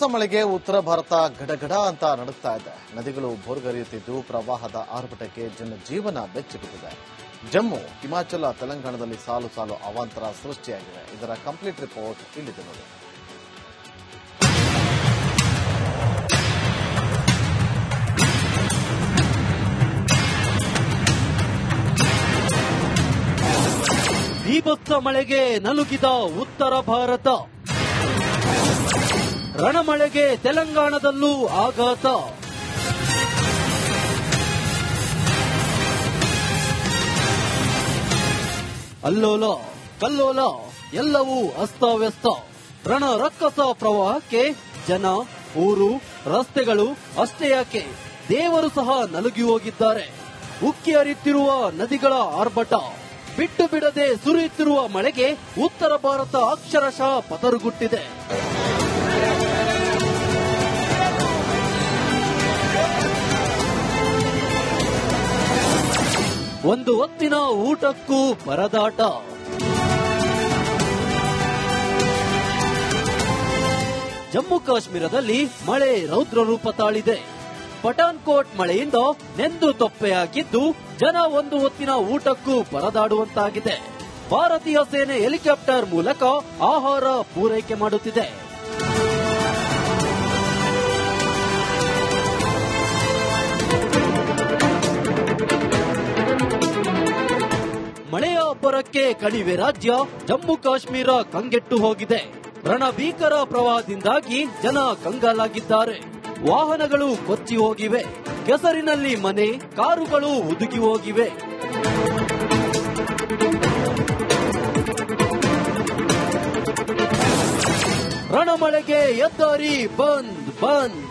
ಬೀಭತ್ಸ ಮಳೆಗೆ ಉತ್ತರ ಭಾರತ ಗಡಗಡ ಅಂತ ನಡುಗ್ತಾ ಇದೆ. ನದಿಗಳು ಬೋರ್ಗರಿಯುತ್ತಿದ್ದು ಪ್ರವಾಹದ ಆರ್ಭಟಕ್ಕೆ ಜನಜೀವನ ಬೆಚ್ಚಿಬಿಟ್ಟಿದೆ. ಜಮ್ಮು, ಹಿಮಾಚಲ, ತೆಲಂಗಾಣದಲ್ಲಿ ಸಾಲು ಸಾಲು ಅವಾಂತರ ಸೃಷ್ಟಿಯಾಗಿದೆ. ಇದರ ಕಂಪ್ಲೀಟ್ ರಿಪೋರ್ಟ್ ಇಲ್ಲಿದೆ ನೋಡಿ. ಬೀಭತ್ಸ ಮಳೆಗೆ ನಲುಗಿದ ಉತ್ತರ ಭಾರತ. ರಣಮಳೆಗೆ ತೆಲಂಗಾಣದಲ್ಲೂ ಆಘಾತ. ಅಲ್ಲೋಲ, ಕಲ್ಲೋಲ, ಎಲ್ಲವೂ ಅಸ್ತವ್ಯಸ್ತ. ರಣ ರಕ್ಕಸ ಪ್ರವಾಹಕ್ಕೆ, ಜನ, ಊರು, ರಸ್ತೆಗಳು ಅಷ್ಟೇ ಯಾಕೆ? ದೇವರು ಸಹ ನಲುಗಿ ಹೋಗಿದ್ದಾರೆ. ಉಕ್ಕಿ ಹರಿಯುತ್ತಿರುವ ನದಿಗಳ ಆರ್ಭಟ, ಬಿಟ್ಟು ಬಿಡದೆ ಸುರಿಯುತ್ತಿರುವ ಮಳೆಗೆ ಉತ್ತರ ಭಾರತ ಅಕ್ಷರಶಃ ಪತರುಗುಟ್ಟಿದೆ. ಒಂದು ಹೊತ್ತಿನ ಊಟಕ್ಕೂ ಪರದಾಟ ಜಮ್ಮು ಕಾಶ್ಮೀರದಲ್ಲಿ ಮಳೆ ರೌದ್ರ ರೂಪ ತಾಳಿದೆ. ಪಠಾನ್ಕೋಟ್ ಮಳೆಯಿಂದ ನೆಂದು ತೊಪ್ಪೆಯಾಗಿದ್ದು ಜನ ಒಂದು ಹೊತ್ತಿನ ಊಟಕ್ಕೂ ಪರದಾಡುವಂತಾಗಿದೆ ಭಾರತೀಯ ಸೇನೆ ಹೆಲಿಕಾಪ್ಟರ್ ಮೂಲಕ ಆಹಾರ ಪೂರೈಕೆ ಮಾಡುತ್ತಿದೆ. ಮಳೆಯ ಅಬ್ಬರಕ್ಕೆ ಕಣಿವೆ ರಾಜ್ಯ ಜಮ್ಮು ಕಾಶ್ಮೀರ ಕಂಗೆಟ್ಟು ಹೋಗಿದೆ. ರಣಭೀಕರ ಪ್ರವಾಹದಿಂದಾಗಿ ಜನ ಕಂಗಾಲಾಗಿದ್ದಾರೆ. ವಾಹನಗಳು ಕೊಚ್ಚಿ ಹೋಗಿವೆ. ಕೆಸರಿನಲ್ಲಿ ಮನೆ, ಕಾರುಗಳು ಉದುಗಿ ಹೋಗಿವೆ. ರಣಮಳೆಗೆ ಎದ್ದಾರಿ ಬಂದ್ ಬಂದ್.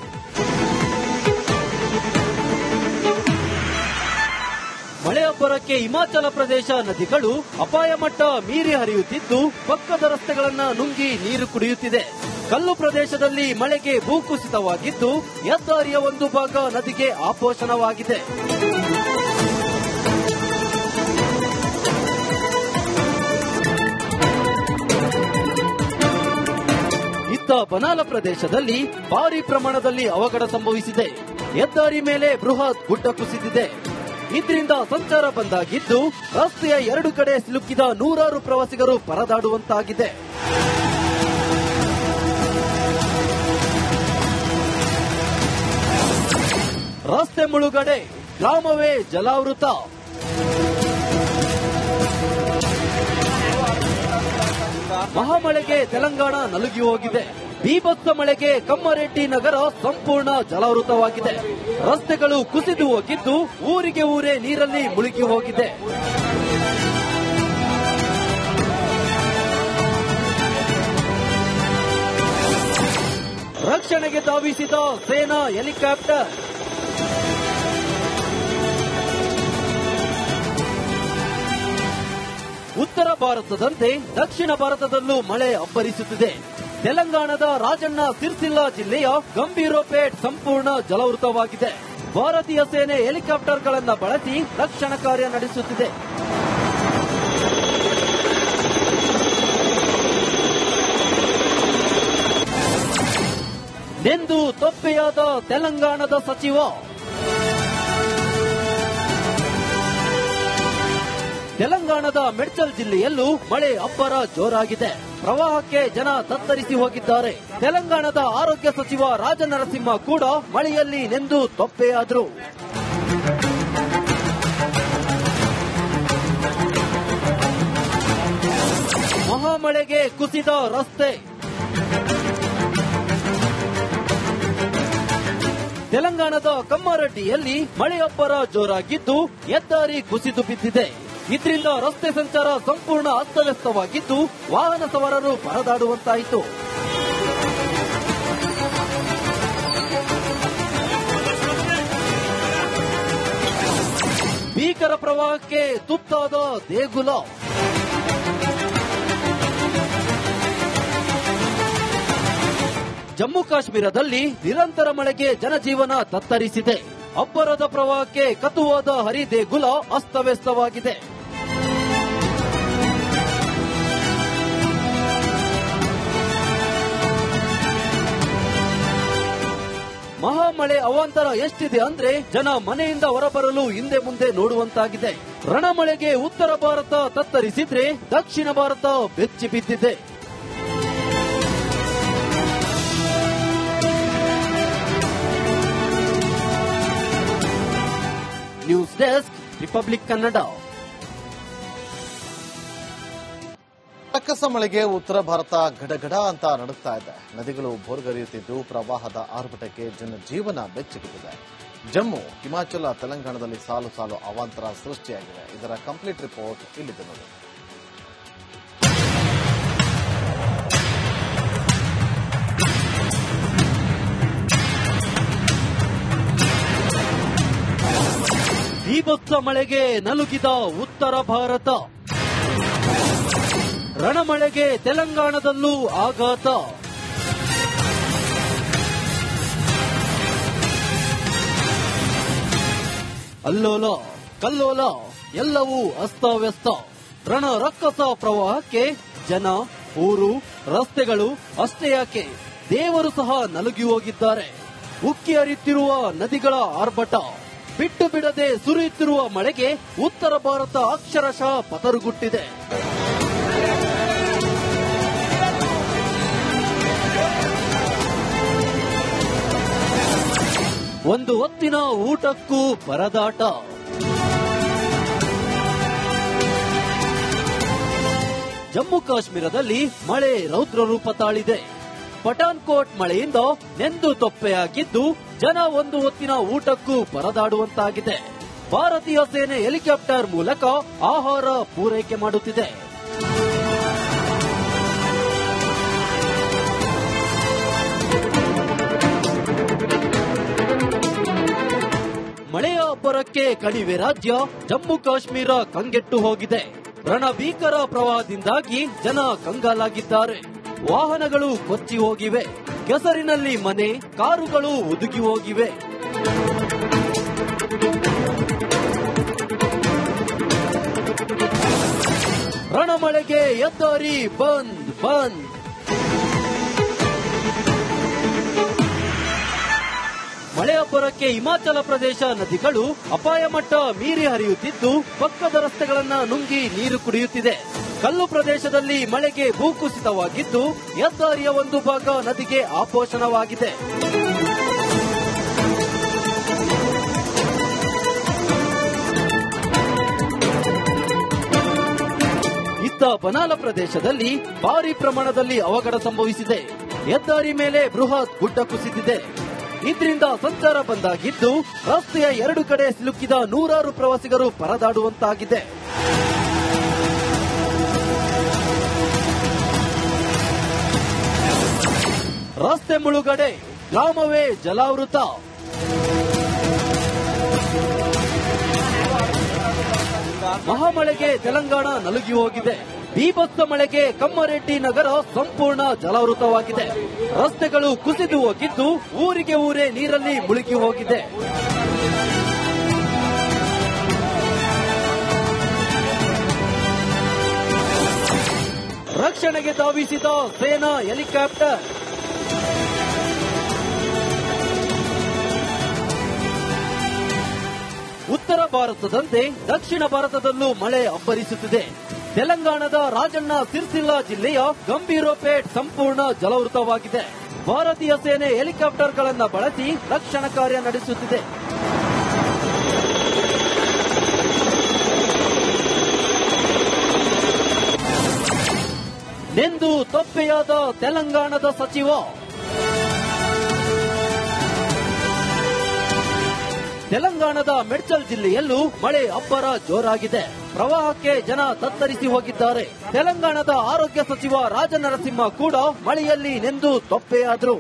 ಅಬ್ಬರಕ್ಕೆ ಹಿಮಾಚಲ ಪ್ರದೇಶ ನದಿಗಳು ಅಪಾಯ ಮಟ್ಟ ಮೀರಿ ಹರಿಯುತ್ತಿದ್ದು, ಪಕ್ಕದ ರಸ್ತೆಗಳನ್ನ ನುಂಗಿ ನೀರು ಕುಡಿಯುತ್ತಿದೆ. ಕಲ್ಲು ಪ್ರದೇಶದಲ್ಲಿ ಮಳೆಗೆ ಭೂಕುಸಿತವಾಗಿದ್ದು ಹೆದ್ದಾರಿಯ ಒಂದು ಭಾಗ ನದಿಗೆ ಆಪೋಷಣವಾಗಿದೆ. ಇತ್ತ ಬನಾಲ ಪ್ರದೇಶದಲ್ಲಿ ಭಾರಿ ಪ್ರಮಾಣದಲ್ಲಿ ಅವಘಡ ಸಂಭವಿಸಿದೆ. ಹೆದ್ದಾರಿ ಮೇಲೆ ಬೃಹತ್ ಗುಡ್ಡ ಕುಸಿದಿದೆ. ಇದರಿಂದ ಸಂಚಾರ ಬಂದಾಗಿದ್ದು, ರಸ್ತೆಯ ಎರಡು ಕಡೆ ಸಿಲುಕಿದ ನೂರಾರು ಪ್ರವಾಸಿಗರು ಪರದಾಡುವಂತಾಗಿದೆ. ರಸ್ತೆ ಮುಳುಗಡೆ, ಗ್ರಾಮವೇ ಜಲಾವೃತ. ಮಹಾಮಳೆಗೆ ತೆಲಂಗಾಣ ನಲುಗಿ ಹೋಗಿದೆ. ಬೀಭತ್ಸ ಮಳೆಗೆ ಕಮ್ಮರೆಡ್ಡಿ ನಗರ ಸಂಪೂರ್ಣ ಜಲಾವೃತವಾಗಿದೆ. ರಸ್ತೆಗಳು ಕುಸಿದು ಹೋಗಿದ್ದು ಊರಿಗೆ ಊರೇ ನೀರಲ್ಲಿ ಮುಳುಗಿ ಹೋಗಿದೆ. ರಕ್ಷಣೆಗೆ ಧಾವಿಸಿದ ಸೇನಾ ಹೆಲಿಕಾಪ್ಟರ್. ಉತ್ತರ ಭಾರತದಂತೆ ದಕ್ಷಿಣ ಭಾರತದಲ್ಲೂ ಮಳೆ ಅಬ್ಬರಿಸುತ್ತಿದೆ. ತೆಲಂಗಾಣದ ರಾಜಣ್ಣ ಸಿರ್ಸಿಲ್ಲಾ ಜಿಲ್ಲೆಯ ಗಂಭೀರೋಪೇಟ್ ಸಂಪೂರ್ಣ ಜಲವೃತವಾಗಿದೆ ಭಾರತೀಯ ಸೇನೆ ಹೆಲಿಕಾಪ್ಟರ್ಗಳನ್ನು ಬಳಸಿ ರಕ್ಷಣಾ ಕಾರ್ಯ ನಡೆಸುತ್ತಿದೆ. ನೆಂದು ತೊಪ್ಪೆಯಾದ ತೆಲಂಗಾಣದ ಸಚಿವ ತೆಲಂಗಾಣದ ಮೆಡ್ಚಲ್ ಜಿಲ್ಲೆಯಲ್ಲೂ ಮಳೆ ಅಬ್ಬರ ಜೋರಾಗಿದೆ. ಪ್ರವಾಹಕ್ಕೆ ಜನ ತತ್ತರಿಸಿ ಹೋಗಿದ್ದಾರೆ. ತೆಲಂಗಾಣದ ಆರೋಗ್ಯ ಸಚಿವ ರಾಜನರಸಿಂಹ ಕೂಡ ಮಳೆಯಲ್ಲಿ ನೆಂದು ತೊಪ್ಪೆಯಾದರು. ಮಹಾಮಳೆಗೆ ಕುಸಿದ ರಸ್ತೆ. ತೆಲಂಗಾಣದ ಕಮ್ಮಾರೆಡ್ಡಿಯಲ್ಲಿ ಮಳೆಯೊಬ್ಬರ ಜೋರಾಗಿದ್ದು, ಹೆದ್ದಾರಿ ಕುಸಿದು ಬಿದ್ದಿದೆ. ಇದರಿಂದ ರಸ್ತೆ ಸಂಚಾರ ಸಂಪೂರ್ಣ ಅಸ್ತವ್ಯಸ್ತವಾಗಿದ್ದು ವಾಹನ ಸವಾರರು ಪರದಾಡುವಂತಾಯಿತು. ಭೀಕರ ಪ್ರವಾಹಕ್ಕೆ ತುತ್ತಾದ ದೇಗುಲ. ಜಮ್ಮು ಕಾಶ್ಮೀರದಲ್ಲಿ ನಿರಂತರ ಮಳೆಗೆ ಜನಜೀವನ ತತ್ತರಿಸಿದೆ. ಅಬ್ಬರದ ಪ್ರವಾಹಕ್ಕೆ ಕತುವಾದ ಹರಿದೇಗುಲ ಅಸ್ತವ್ಯಸ್ತವಾಗಿದೆ. ಮಹಾಮಳೆ ಅವಾಂತರ ಎಷ್ಟಿದೆ ಅಂದ್ರೆ ಜನ ಮನೆಯಿಂದ ಹೊರಬರಲು ಹಿಂದೆ ಮುಂದೆ ನೋಡುವಂತಾಗಿದೆ. ರಣಮಳೆಗೆ ಉತ್ತರ ಭಾರತ ತತ್ತರಿಸಿದ್ರೆ ದಕ್ಷಿಣ ಭಾರತ ಬೆಚ್ಚಿ ಬಿದ್ದಿದೆ. News desk republic Kannada. ರಕ್ಕಸ ಮಳೆಗೆ ಉತ್ತರ ಭಾರತ ಗಡಗಡ ಅಂತ ನಡುಗ್ತಾ ಇದೆ. ನದಿಗಳು ಭೋರ್ಗರಿಯುತ್ತಿದ್ದು, ಪ್ರವಾಹದ ಆರ್ಭಟಕ್ಕೆ ಜನಜೀವನ ಬೆಚ್ಚಿಬಿಟ್ಟಿದೆ ಜಮ್ಮು, ಹಿಮಾಚಲ, ತೆಲಂಗಾಣದಲ್ಲಿ ಸಾಲು ಸಾಲು ಅವಾಂತರ ಸೃಷ್ಟಿಯಾಗಿದೆ. ಇದರ ಕಂಪ್ಲೀಟ್ ರಿಪೋರ್ಟ್ ಇಲ್ಲಿದೆ ನೋಡಿ. ಬೀಭತ್ಸ ಮಳೆಗೆ ನಲುಗಿದ ಉತ್ತರ ಭಾರತ. ರಣಮಳೆಗೆ ತೆಲಂಗಾಣದಲ್ಲೂ ಆಘಾತ. ಅಲ್ಲೋಲ, ಕಲ್ಲೋಲ, ಎಲ್ಲವೂ ಅಸ್ತವ್ಯಸ್ತ. ರಣ ರಕ್ಕಸ ಪ್ರವಾಹಕ್ಕೆ ಜನ, ಊರು, ರಸ್ತೆಗಳು ಅಷ್ಟೇ ಯಾಕೆ? ದೇವರು ಸಹ ನಲುಗಿ ಹೋಗಿದ್ದಾರೆ. ಉಕ್ಕಿ ಹರಿಯುತ್ತಿರುವ ನದಿಗಳ ಆರ್ಭಟ. ಬಿಟ್ಟು ಬಿಡದೆ ಸುರಿಯುತ್ತಿರುವ ಮಳೆಗೆ ಉತ್ತರ ಭಾರತ ಅಕ್ಷರಶಃ ಪತರುಗುಟ್ಟಿದೆ. ಒಂದು ಹೊತ್ತಿನ ಊಟಕ್ಕೂ ಪರದಾಟ. ಜಮ್ಮು ಕಾಶ್ಮೀರದಲ್ಲಿ ಮಳೆ ರೌದ್ರ ರೂಪ ತಾಳಿದೆ. ಪಠಾನ್ಕೋಟ್ ಮಳೆಯಿಂದ ನೆಂದು ತೊಪ್ಪೆಯಾಗಿದ್ದು, ಜನ ಒಂದು ಹೊತ್ತಿನ ಊಟಕ್ಕೂ ಪರದಾಡುವಂತಾಗಿದೆ. ಭಾರತೀಯ ಸೇನೆ ಹೆಲಿಕಾಪ್ಟರ್ ಮೂಲಕ ಆಹಾರ ಪೂರೈಕೆ ಮಾಡುತ್ತಿದೆ. ಅಬ್ಬರಕ್ಕೆ ಕಣಿವೆ ರಾಜ್ಯ, ಜಮ್ಮು ಕಾಶ್ಮೀರ ಕಂಗೆಟ್ಟು ಹೋಗಿದೆ. ರಣಭೀಕರ ಪ್ರವಾಹದಿಂದಾಗಿ ಜನ ಕಂಗಾಲಾಗಿದ್ದಾರೆ. ವಾಹನಗಳು ಕೊಚ್ಚಿ ಹೋಗಿವೆ. ಕೆಸರಿನಲ್ಲಿ ಮನೆ, ಕಾರುಗಳು ಒದುಗಿ ಹೋಗಿವೆ. ರಣಮಳೆಗೆ ಎದ್ದಾರಿ, ಬಂದ್ ಬಂದ್. ಮಳೆ ಅಬ್ಬರಕ್ಕೆ ಹಿಮಾಚಲ ಪ್ರದೇಶ ನದಿಗಳು ಅಪಾಯ ಮಟ್ಟ ಮೀರಿ ಹರಿಯುತ್ತಿದ್ದು, ಪಕ್ಕದ ರಸ್ತೆಗಳನ್ನ ನುಂಗಿ ನೀರು ಕುಡಿಯುತ್ತಿದೆ. ಕಲ್ಲು ಪ್ರದೇಶದಲ್ಲಿ ಮಳೆಗೆ ಭೂಕುಸಿತವಾಗಿದ್ದು ಹೆದ್ದಾರಿಯ ಒಂದು ಭಾಗ ನದಿಗೆ ಆಪೋಷಣವಾಗಿದೆ. ಇತ್ತ ಬನಾಲ ಪ್ರದೇಶದಲ್ಲಿ ಭಾರಿ ಪ್ರಮಾಣದಲ್ಲಿ ಅವಘಡ ಸಂಭವಿಸಿದೆ. ಹೆದ್ದಾರಿ ಮೇಲೆ ಬೃಹತ್ ಗುಡ್ಡ ಕುಸಿದಿದೆ. ಇದರಿಂದ ಸಂಚಾರ ಬಂದಾಗಿದ್ದು ರಸ್ತೆಯ ಎರಡು ಕಡೆ ಸಿಲುಕಿದ ನೂರಾರು ಪ್ರವಾಸಿಗರು ಪರದಾಡುವಂತಾಗಿದೆ. ರಸ್ತೆ ಮುಳುಗಡೆ, ಗ್ರಾಮವೇ ಜಲಾವೃತ. ಮಹಾಮಳೆಗೆ ತೆಲಂಗಾಣ ನಲುಗಿ ಹೋಗಿದೆ. ಬೀಭತ್ಸ ಮಳೆಗೆ ಕಮ್ಮರೆಡ್ಡಿ ನಗರ ಸಂಪೂರ್ಣ ಜಲಾವೃತವಾಗಿದೆ. ರಸ್ತೆಗಳು ಕುಸಿದು ಹೋಗಿದ್ದು ಊರಿಗೆ ಊರೇ ನೀರಲ್ಲಿ ಮುಳುಗಿ ಹೋಗಿದೆ. ರಕ್ಷಣೆಗೆ ಧಾವಿಸಿದ ಸೇನಾ ಹೆಲಿಕಾಪ್ಟರ್. ಉತ್ತರ ಭಾರತದಂತೆ ದಕ್ಷಿಣ ಭಾರತದಲ್ಲೂ ಮಳೆ ಅಬ್ಬರಿಸುತ್ತಿದೆ. ತೆಲಂಗಾಣದ ರಾಜಣ್ಣ ಸಿರ್ಸಿಲ್ಲಾ ಜಿಲ್ಲೆಯ ಗಂಭೀರೋಪೇಟ್ ಸಂಪೂರ್ಣ ಜಲವೃತವಾಗಿದೆ ಭಾರತೀಯ ಸೇನೆ ಹೆಲಿಕಾಪ್ಟರ್ಗಳನ್ನು ಬಳಸಿ ರಕ್ಷಣಾ ಕಾರ್ಯ ನಡೆಸುತ್ತಿದೆ. ನೆಂದು ತಪ್ಪೆಯಾದ ತೆಲಂಗಾಣದ ಸಚಿವ. ತೆಲಂಗಾಣದ ಮೆಡ್ಚಲ್ ಜಿಲ್ಲೆಯಲ್ಲೂ ಮಳೆ ಅಬ್ಬರ ಜೋರಾಗಿದೆ. ಪ್ರವಾಹಕ್ಕೆ ಜನ ತತ್ತರಿಸಿ ಹೋಗಿದ್ದಾರೆ. ತೆಲಂಗಾಣದ ಆರೋಗ್ಯ ಸಚಿವ ರಾಜನರಸಿಂಹ ಕೂಡ ಮಳೆಯಲ್ಲಿ ನೆಂದು ತೊಪ್ಪೆಯಾದರು.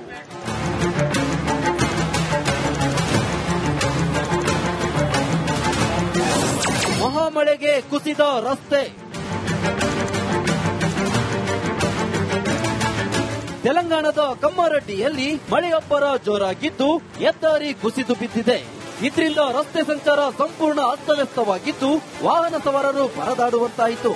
ಮಹಾಮಳೆಗೆ ಕುಸಿದ ರಸ್ತೆ. ತೆಲಂಗಾಣದ ಕಮ್ಮಾರೆಡ್ಡಿಯಲ್ಲಿ ಮಳೆಯೊಬ್ಬರ ಜೋರಾಗಿದ್ದು, ಹೆದ್ದಾರಿ ಕುಸಿದು ಬಿದ್ದಿದೆ. ಇದರಿಂದ ರಸ್ತೆ ಸಂಚಾರ ಸಂಪೂರ್ಣ ಅಸ್ತವ್ಯಸ್ತವಾಗಿದ್ದು ವಾಹನ ಸವಾರರು ಪರದಾಡುವಂತಾಯಿತು.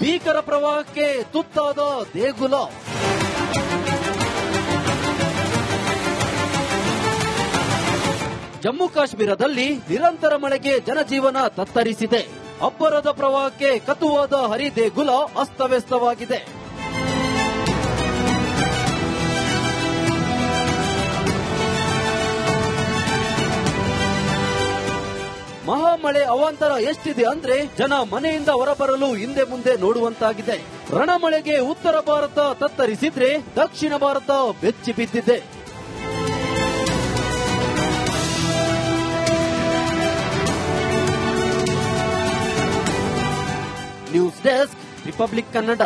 ಭೀಕರ ಪ್ರವಾಹಕ್ಕೆ ತುತ್ತಾದ ದೇಗುಲ. ಜಮ್ಮು ಕಾಶ್ಮೀರದಲ್ಲಿ ನಿರಂತರ ಮಳೆಗೆ ಜನಜೀವನ ತತ್ತರಿಸಿದೆ. ಅಬ್ಬರದ ಪ್ರವಾಹಕ್ಕೆ ಕತುವಾದ ಹರಿದೇಗುಲ ಅಸ್ತವ್ಯಸ್ತವಾಗಿದೆ. ಮಹಾಮಳೆ ಅವಾಂತರ ಎಷ್ಟಿದೆ ಅಂದ್ರೆ ಜನ ಮನೆಯಿಂದ ಹೊರಬರಲು ಹಿಂದೆ ಮುಂದೆ ನೋಡುವಂತಾಗಿದೆ. ರಣಮಳೆಗೆ ಉತ್ತರ ಭಾರತ ತತ್ತರಿಸಿದ್ರೆ ದಕ್ಷಿಣ ಭಾರತ ಬೆಚ್ಚಿ ಬಿದ್ದಿದೆ. News desk republic Kannada.